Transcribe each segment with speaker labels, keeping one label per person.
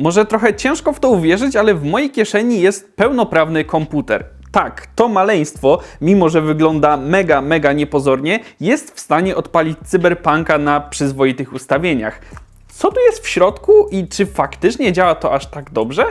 Speaker 1: Może trochę ciężko w to uwierzyć, ale w mojej kieszeni jest pełnoprawny komputer. Tak, to maleństwo, mimo że wygląda mega, mega niepozornie, jest w stanie odpalić cyberpunka na przyzwoitych ustawieniach. Co tu jest w środku i czy faktycznie działa to aż tak dobrze?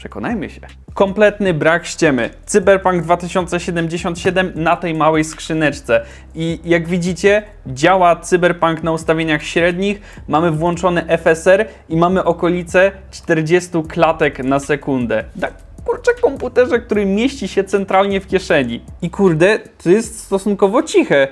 Speaker 1: Przekonajmy się. Kompletny brak ściemy. Cyberpunk 2077 na tej małej skrzyneczce. I jak widzicie, działa Cyberpunk na ustawieniach średnich, mamy włączony FSR i mamy okolice 40 klatek na sekundę. Tak, kurczę, komputerze, który mieści się centralnie w kieszeni. I kurde, to jest stosunkowo ciche.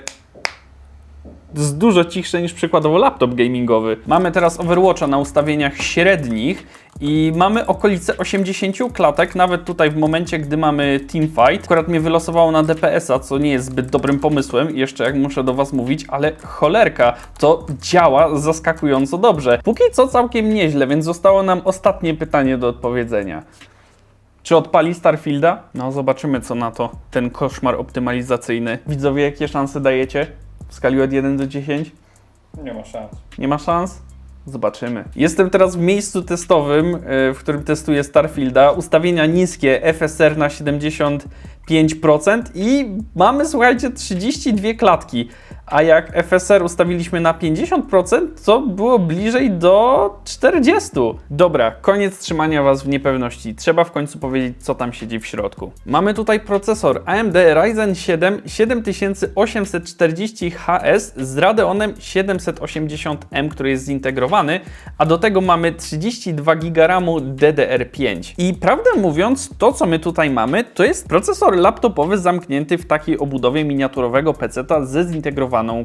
Speaker 1: Jest dużo cichsze niż przykładowo laptop gamingowy. Mamy teraz Overwatcha na ustawieniach średnich i mamy okolice 80 klatek, nawet tutaj w momencie, gdy mamy teamfight. Akurat mnie wylosowało na DPS-a, co nie jest zbyt dobrym pomysłem, jeszcze jak muszę do Was mówić, ale cholerka, to działa zaskakująco dobrze. Póki co całkiem nieźle, więc zostało nam ostatnie pytanie do odpowiedzenia. Czy odpali Starfielda? No, zobaczymy co na to ten koszmar optymalizacyjny. Widzowie, jakie szanse dajecie? W skali od 1 do 10?
Speaker 2: Nie ma szans.
Speaker 1: Nie ma szans? Zobaczymy. Jestem teraz w miejscu testowym, y, w którym testuję Starfielda. Ustawienia niskie, FSR na 75% i mamy, słuchajcie, 32 klatki. A jak FSR ustawiliśmy na 50%, to było bliżej do 40. Dobra, koniec trzymania Was w niepewności. Trzeba w końcu powiedzieć, co tam siedzi w środku. Mamy tutaj procesor AMD Ryzen 7 7840HS z Radeonem 780M, który jest zintegrowany, a do tego mamy 32 GB RAMu DDR5. I prawdę mówiąc, to co my tutaj mamy, to jest procesor laptopowy zamknięty w takiej obudowie miniaturowego PC-a ze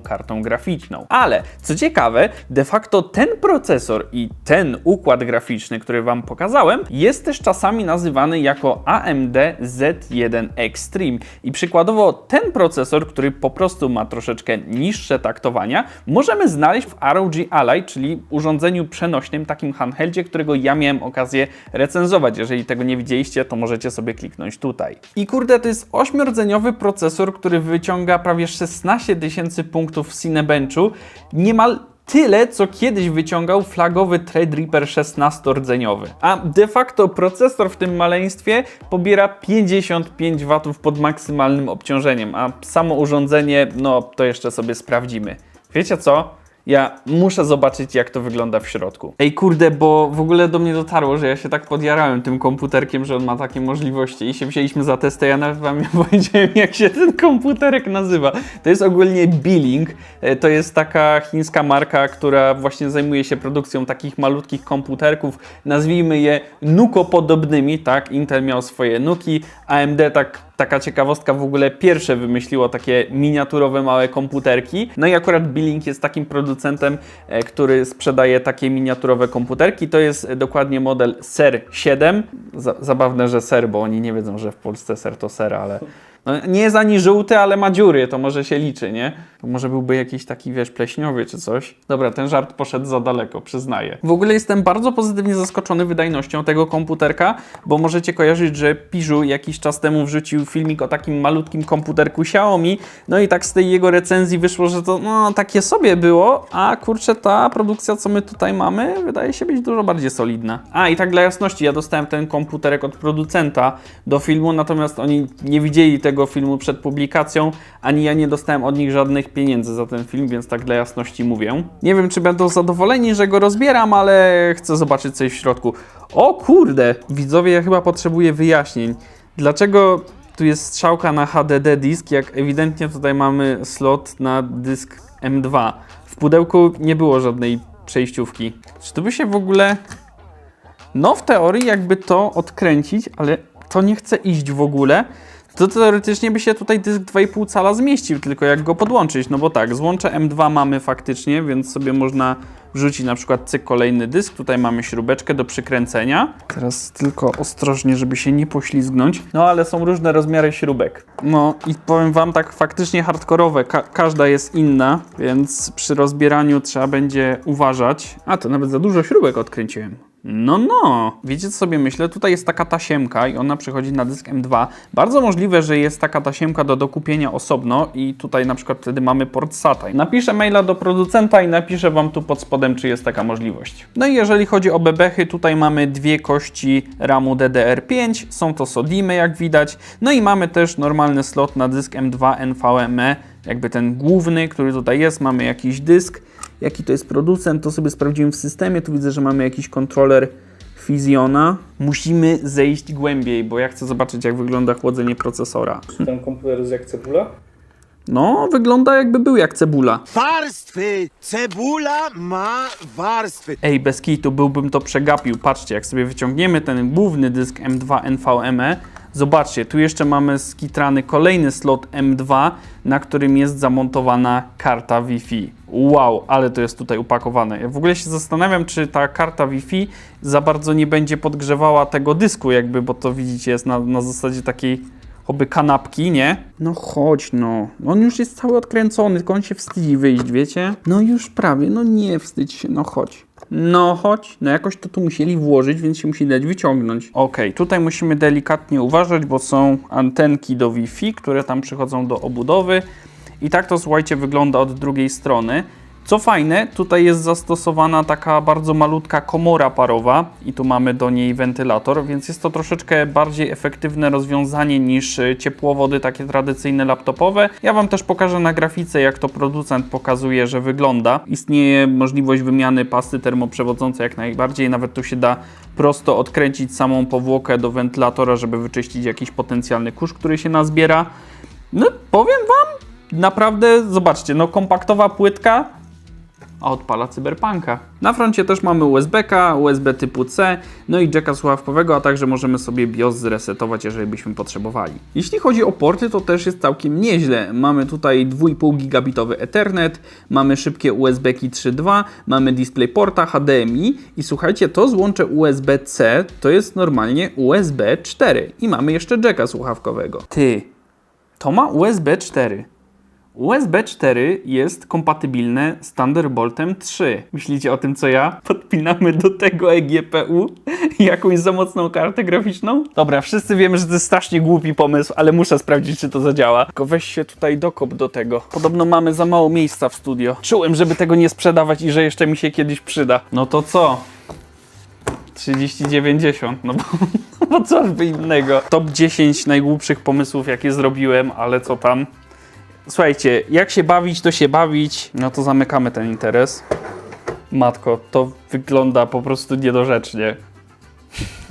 Speaker 1: kartą graficzną. Ale co ciekawe, de facto ten procesor i ten układ graficzny, który Wam pokazałem, jest też czasami nazywany jako AMD Z1 Extreme. I przykładowo ten procesor, który po prostu ma troszeczkę niższe taktowania, możemy znaleźć w ROG Ally, czyli urządzeniu przenośnym, takim handheldzie, którego ja miałem okazję recenzować. Jeżeli tego nie widzieliście, to możecie sobie kliknąć tutaj. I kurde, to jest ośmiordzeniowy procesor, który wyciąga prawie 16 tysięcy punktów w Cinebenchu. Niemal tyle, co kiedyś wyciągał flagowy Threadripper 16-rdzeniowy. A de facto procesor w tym maleństwie pobiera 55 W pod maksymalnym obciążeniem, a samo urządzenie, no to jeszcze sobie sprawdzimy. Wiecie co? Ja muszę zobaczyć, jak to wygląda w środku. Ej, kurde, bo w ogóle do mnie dotarło, że ja się tak podjarałem tym komputerkiem, że on ma takie możliwości i się wzięliśmy za testy. Ja nawet wam nie powiedziałem, jak się ten komputerek nazywa. To jest ogólnie Billing. E, To jest taka chińska marka, która właśnie zajmuje się produkcją takich malutkich komputerków. Nazwijmy je Nuko-podobnymi, tak? Intel miał swoje Nuki, AMD tak taka ciekawostka w ogóle pierwsze wymyśliło takie miniaturowe małe komputerki. No i akurat Billing jest takim producentem, e, który sprzedaje takie miniaturowe komputerki. To jest dokładnie model SER 7. Za- zabawne, że SER, bo oni nie wiedzą, że w Polsce SER to SER, ale no, nie jest ani żółty, ale ma dziury, to może się liczy, nie? Może byłby jakiś taki, wiesz, pleśniowy czy coś. Dobra, ten żart poszedł za daleko, przyznaję. W ogóle jestem bardzo pozytywnie zaskoczony wydajnością tego komputerka, bo możecie kojarzyć, że Piżu jakiś czas temu wrzucił filmik o takim malutkim komputerku Xiaomi, no i tak z tej jego recenzji wyszło, że to no takie sobie było, a kurczę, ta produkcja, co my tutaj mamy, wydaje się być dużo bardziej solidna. A i tak dla jasności, ja dostałem ten komputerek od producenta do filmu, natomiast oni nie widzieli tego filmu przed publikacją, ani ja nie dostałem od nich żadnych pieniędzy za ten film, więc tak dla jasności mówię. Nie wiem, czy będą zadowoleni, że go rozbieram, ale chcę zobaczyć coś w środku. O kurde, widzowie, ja chyba potrzebuję wyjaśnień. Dlaczego tu jest strzałka na HDD disk, jak ewidentnie tutaj mamy slot na dysk M2. W pudełku nie było żadnej przejściówki. Czy tu by się w ogóle... No w teorii jakby to odkręcić, ale to nie chce iść w ogóle, to teoretycznie by się tutaj dysk 2,5 cala zmieścił, tylko jak go podłączyć, no bo tak, złącze M2 mamy faktycznie, więc sobie można wrzucić na przykład cyk kolejny dysk, tutaj mamy śrubeczkę do przykręcenia. Teraz tylko ostrożnie, żeby się nie poślizgnąć. No ale są różne rozmiary śrubek. No i powiem wam tak faktycznie hardkorowe, Ka każda jest inna, więc przy rozbieraniu trzeba będzie uważać. A to nawet za dużo śrubek odkręciłem. No, no. Wiecie co sobie myślę? Tutaj jest taka tasiemka i ona przychodzi na dysk M2. Bardzo możliwe, że jest taka tasiemka do dokupienia osobno i tutaj na przykład wtedy mamy port SATA. Napiszę maila do producenta i napiszę Wam tu pod spodem, czy jest taka możliwość. No i jeżeli chodzi o bebechy, tutaj mamy dwie kości RAMu DDR5, są to SODIMy jak widać, no i mamy też normalny slot na dysk M2 NVMe, jakby ten główny, który tutaj jest, mamy jakiś dysk, jaki to jest producent, to sobie sprawdziłem w systemie, tu widzę, że mamy jakiś kontroler Fiziona. Musimy zejść głębiej, bo ja chcę zobaczyć, jak wygląda chłodzenie procesora.
Speaker 2: Ten komputer jest jak cebula?
Speaker 1: No, wygląda jakby był jak cebula.
Speaker 3: Warstwy! Cebula ma warstwy.
Speaker 1: Ej, bez kitu byłbym to przegapił. Patrzcie, jak sobie wyciągniemy ten główny dysk M2 NVMe, zobaczcie, tu jeszcze mamy skitrany kolejny slot M2, na którym jest zamontowana karta Wi-Fi. Wow, ale to jest tutaj upakowane. Ja w ogóle się zastanawiam, czy ta karta Wi-Fi za bardzo nie będzie podgrzewała tego dysku, jakby, bo to widzicie, jest na, na zasadzie takiej oby kanapki, nie? No chodź, no. On już jest cały odkręcony, tylko on się wstydzi wyjść, wiecie? No już prawie, no nie wstydź się, no chodź. No chodź, no jakoś to tu musieli włożyć, więc się musi dać wyciągnąć. Okej, tutaj musimy delikatnie uważać, bo są antenki do Wi-Fi, które tam przychodzą do obudowy. I tak to słuchajcie wygląda od drugiej strony. Co fajne, tutaj jest zastosowana taka bardzo malutka komora parowa i tu mamy do niej wentylator, więc jest to troszeczkę bardziej efektywne rozwiązanie niż y, ciepłowody takie tradycyjne laptopowe. Ja Wam też pokażę na grafice, jak to producent pokazuje, że wygląda. Istnieje możliwość wymiany pasty termoprzewodzącej jak najbardziej, nawet tu się da prosto odkręcić samą powłokę do wentylatora, żeby wyczyścić jakiś potencjalny kurz, który się nazbiera. No powiem Wam, naprawdę, zobaczcie, no kompaktowa płytka, a odpala cyberpunka. Na froncie też mamy USB-K, USB typu C, no i jacka słuchawkowego, a także możemy sobie BIOS zresetować, jeżeli byśmy potrzebowali. Jeśli chodzi o porty, to też jest całkiem nieźle. Mamy tutaj 2,5 gigabitowy Ethernet, mamy szybkie USB-ki 3.2, mamy DisplayPorta HDMI i słuchajcie, to złącze USB-C to jest normalnie USB 4 i mamy jeszcze jacka słuchawkowego. Ty, to ma USB 4. USB 4 jest kompatybilne z Thunderboltem 3. Myślicie o tym, co ja? Podpinamy do tego eGPU jakąś za mocną kartę graficzną? Dobra, wszyscy wiemy, że to jest strasznie głupi pomysł, ale muszę sprawdzić, czy to zadziała. Tylko weź się tutaj dokop do tego. Podobno mamy za mało miejsca w studio. Czułem, żeby tego nie sprzedawać i że jeszcze mi się kiedyś przyda. No to co? 3090, no bo, bo coś by innego. Top 10 najgłupszych pomysłów, jakie zrobiłem, ale co tam? Słuchajcie, jak się bawić, to się bawić. No to zamykamy ten interes. Matko, to wygląda po prostu niedorzecznie.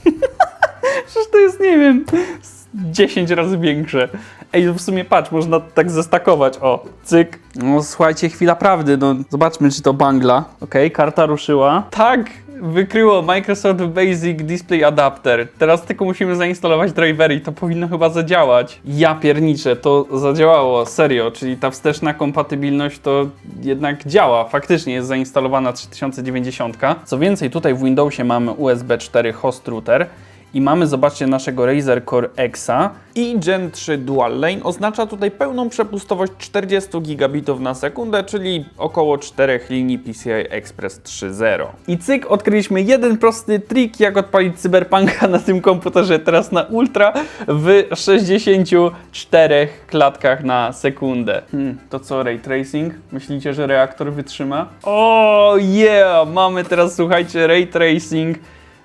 Speaker 1: Przecież to jest, nie wiem, z 10 razy większe. Ej, w sumie patrz, można tak zestakować. O, cyk. No słuchajcie, chwila prawdy. No, zobaczmy, czy to bangla. Okej, karta ruszyła. Tak, wykryło Microsoft Basic Display Adapter. Teraz tylko musimy zainstalować drivery i to powinno chyba zadziałać. Ja pierniczę, to zadziałało, serio, czyli ta wsteczna kompatybilność to jednak działa. Faktycznie jest zainstalowana 3090. Co więcej, tutaj w Windowsie mamy USB 4 host router. I mamy, zobaczcie, naszego Razer Core Exa i Gen 3 Dual Lane oznacza tutaj pełną przepustowość 40 gigabitów na sekundę, czyli około 4 linii PCI Express 3.0. I cyk, odkryliśmy jeden prosty trik, jak odpalić cyberpunka na tym komputerze teraz na ultra w 64 klatkach na sekundę. Hmm, to co, ray tracing? Myślicie, że reaktor wytrzyma? O, yeah! Mamy teraz, słuchajcie, ray tracing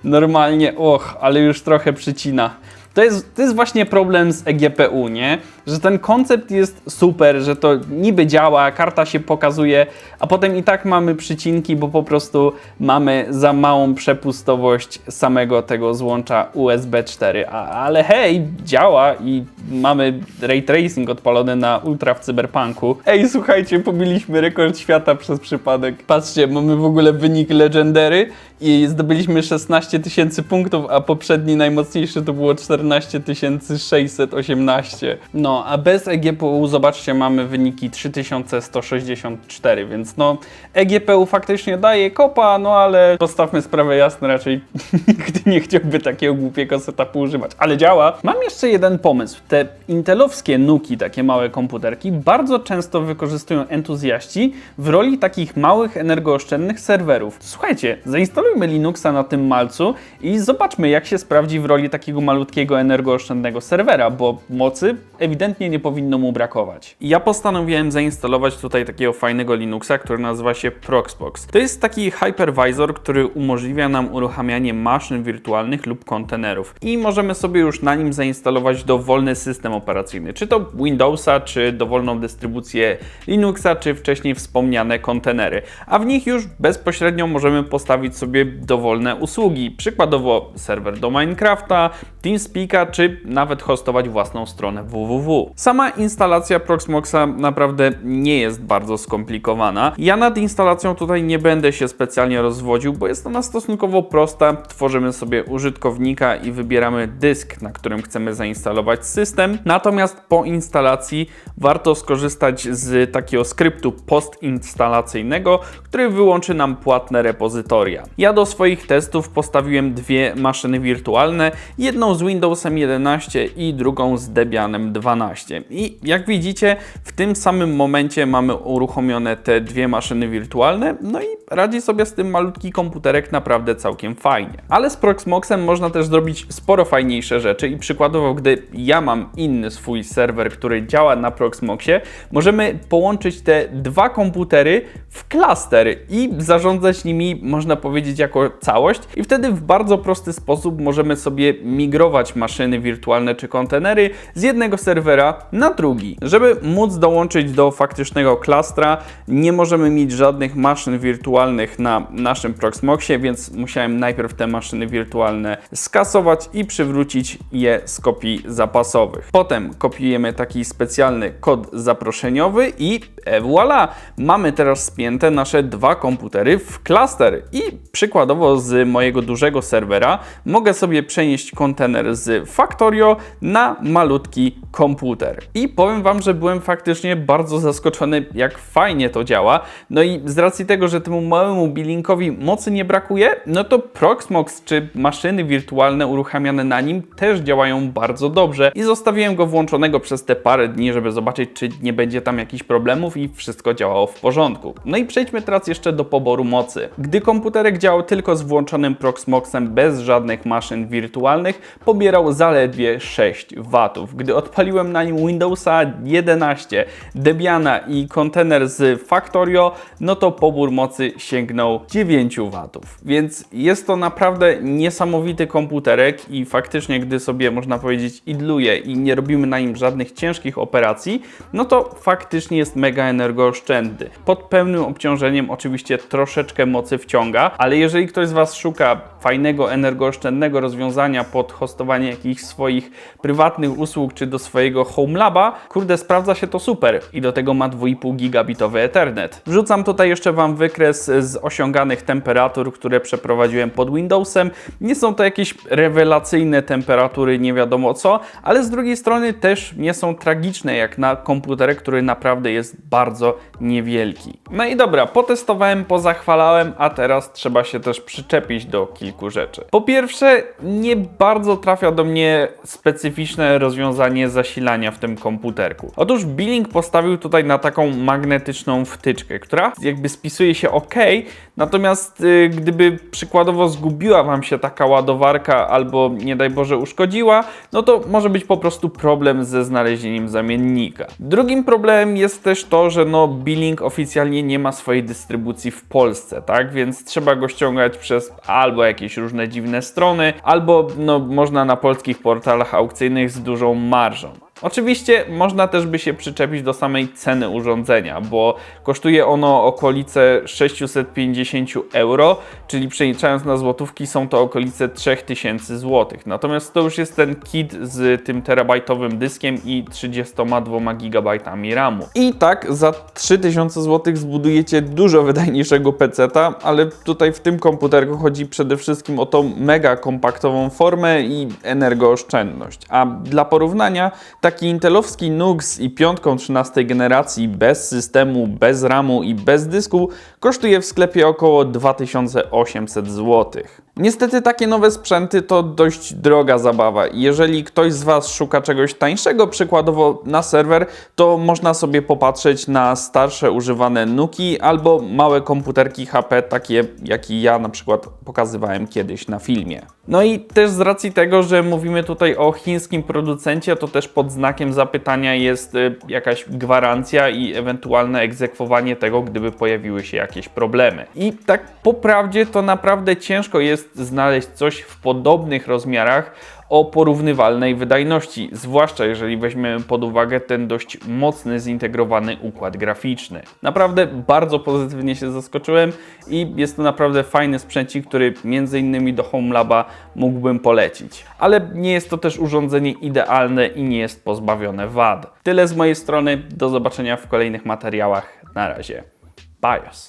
Speaker 1: normalnie, och, ale już trochę przycina. To jest, to jest właśnie problem z eGPU, nie? Że ten koncept jest super, że to niby działa, karta się pokazuje, a potem i tak mamy przycinki, bo po prostu mamy za małą przepustowość samego tego złącza USB 4. A, ale hej, działa i mamy ray tracing odpalony na ultra w cyberpunku. Ej, słuchajcie, pobiliśmy rekord świata przez przypadek. Patrzcie, mamy w ogóle wynik legendary i zdobyliśmy 16 tysięcy punktów, a poprzedni najmocniejszy to było 14 618. No, A bez EGPU, zobaczcie, mamy wyniki 3164, więc no EGPU faktycznie daje kopa, no ale postawmy sprawę jasno, raczej nigdy nie chciałby takiego głupiego setupu używać, ale działa. Mam jeszcze jeden pomysł. Te intelowskie nuki, takie małe komputerki, bardzo często wykorzystują entuzjaści w roli takich małych, energooszczędnych serwerów. Słuchajcie, zainstalujmy Linuxa na tym malcu i zobaczmy, jak się sprawdzi w roli takiego malutkiego, energooszczędnego serwera, bo mocy ewidentnie nie powinno mu brakować. Ja postanowiłem zainstalować tutaj takiego fajnego Linuxa, który nazywa się Proxbox. To jest taki hypervisor, który umożliwia nam uruchamianie maszyn wirtualnych lub kontenerów i możemy sobie już na nim zainstalować dowolny system operacyjny, czy to Windowsa, czy dowolną dystrybucję Linuxa, czy wcześniej wspomniane kontenery. A w nich już bezpośrednio możemy postawić sobie dowolne usługi, przykładowo serwer do Minecrafta, TeamSpeaka, czy nawet hostować własną stronę www. Sama instalacja Proxmoxa naprawdę nie jest bardzo skomplikowana. Ja nad instalacją tutaj nie będę się specjalnie rozwodził, bo jest ona stosunkowo prosta. Tworzymy sobie użytkownika i wybieramy dysk, na którym chcemy zainstalować system. Natomiast po instalacji warto skorzystać z takiego skryptu postinstalacyjnego, który wyłączy nam płatne repozytoria. Ja do swoich testów postawiłem dwie maszyny wirtualne, jedną z Windowsem 11 i drugą z Debianem 12. I jak widzicie, w tym samym momencie mamy uruchomione te dwie maszyny wirtualne, no i radzi sobie z tym malutki komputerek naprawdę całkiem fajnie. Ale z Proxmoxem można też zrobić sporo fajniejsze rzeczy i przykładowo, gdy ja mam inny swój serwer, który działa na Proxmoxie, możemy połączyć te dwa komputery w klaster i zarządzać nimi, można powiedzieć, jako całość i wtedy w bardzo prosty sposób możemy sobie migrować maszyny wirtualne czy kontenery z jednego serwera na drugi. Żeby móc dołączyć do faktycznego klastra, nie możemy mieć żadnych maszyn wirtualnych na naszym Proxmoxie, więc musiałem najpierw te maszyny wirtualne skasować i przywrócić je z kopii zapasowych. Potem kopiujemy taki specjalny kod zaproszeniowy i e, voilà! Mamy teraz spięte nasze dwa komputery w klaster i przykładowo z mojego dużego serwera mogę sobie przenieść kontener z Factorio na malutki komputer. I powiem Wam, że byłem faktycznie bardzo zaskoczony, jak fajnie to działa. No i z racji tego, że temu małemu bilinkowi mocy nie brakuje, no to Proxmox czy maszyny wirtualne uruchamiane na nim też działają bardzo dobrze i zostawiłem go włączonego przez te parę dni, żeby zobaczyć, czy nie będzie tam jakichś problemów i wszystko działało w porządku. No i przejdźmy teraz jeszcze do poboru mocy. Gdy komputerek działał tylko z włączonym Proxmoxem bez żadnych maszyn wirtualnych, pobierał zaledwie 6 W. Gdy odpaliłem na nim Windowsa 11, Debiana i kontener z Factorio, no to pobór mocy sięgnął 9 W. Więc jest to naprawdę niesamowity komputerek i faktycznie, gdy sobie można powiedzieć idluje i nie robimy na nim żadnych ciężkich operacji, no to faktycznie jest mega energooszczędny. Pod pełnym obciążeniem oczywiście troszeczkę mocy wciąga, ale jeżeli ktoś z Was szuka fajnego, energooszczędnego rozwiązania pod hostowanie jakichś swoich prywatnych usług czy do swojego home laba, kurde, sprawdza się to super i do tego ma 2,5 gigabitowy Ethernet. Wrzucam tutaj jeszcze Wam wykres z osiąganych temperatur, które przeprowadziłem pod Windowsem. Nie są to jakieś rewelacyjne temperatury, nie wiadomo co, ale z drugiej strony też nie są tragiczne jak na komputerek, który naprawdę jest bardzo niewielki. No i dobra, potestowałem, pozachwalałem, a teraz trzeba się też przyczepić do kilku rzeczy. Po pierwsze, nie bardzo trafia do mnie specyficzne rozwiązanie zasilania w tym komputerku. Otóż Billing postawił tutaj na taką magnetyczną wtyczkę, która jakby spisuje się ok, natomiast y, gdyby przykładowo zgubiła Wam się taka ładowarka albo nie daj Boże uszkodziła, no to może być po prostu problem ze znalezieniem zamiennika. Drugim problemem jest też to, że no Billing oficjalnie nie ma swojej dystrybucji w Polsce, tak? Więc trzeba go ściągać przez albo jakieś różne dziwne strony, albo no można na polskich portalach aukcyjnych z dużą marżą. Oczywiście można też by się przyczepić do samej ceny urządzenia, bo kosztuje ono okolice 650 euro, czyli przeliczając na złotówki są to okolice 3000 zł. Natomiast to już jest ten kit z tym terabajtowym dyskiem i 32 GB RAMu. I tak za 3000 zł zbudujecie dużo wydajniejszego PC-ta, ale tutaj w tym komputerku chodzi przede wszystkim o tą mega kompaktową formę i energooszczędność. A dla porównania, taki intelowski NUC z i piątką 13 generacji bez systemu, bez RAMu i bez dysku kosztuje w sklepie około 2800 zł. Niestety takie nowe sprzęty to dość droga zabawa jeżeli ktoś z Was szuka czegoś tańszego, przykładowo na serwer, to można sobie popatrzeć na starsze używane Nuki albo małe komputerki HP, takie jaki ja na przykład pokazywałem kiedyś na filmie. No i też z racji tego, że mówimy tutaj o chińskim producencie, to też pod znakiem zapytania jest y, jakaś gwarancja i ewentualne egzekwowanie tego, gdyby pojawiły się jakieś problemy. I tak po prawdzie to naprawdę ciężko jest znaleźć coś w podobnych rozmiarach o porównywalnej wydajności, zwłaszcza jeżeli weźmiemy pod uwagę ten dość mocny, zintegrowany układ graficzny. Naprawdę bardzo pozytywnie się zaskoczyłem i jest to naprawdę fajny sprzęcik, który między innymi do HomeLaba mógłbym polecić. Ale nie jest to też urządzenie idealne i nie jest pozbawione wad. Tyle z mojej strony, do zobaczenia w kolejnych materiałach. Na razie. BIOS.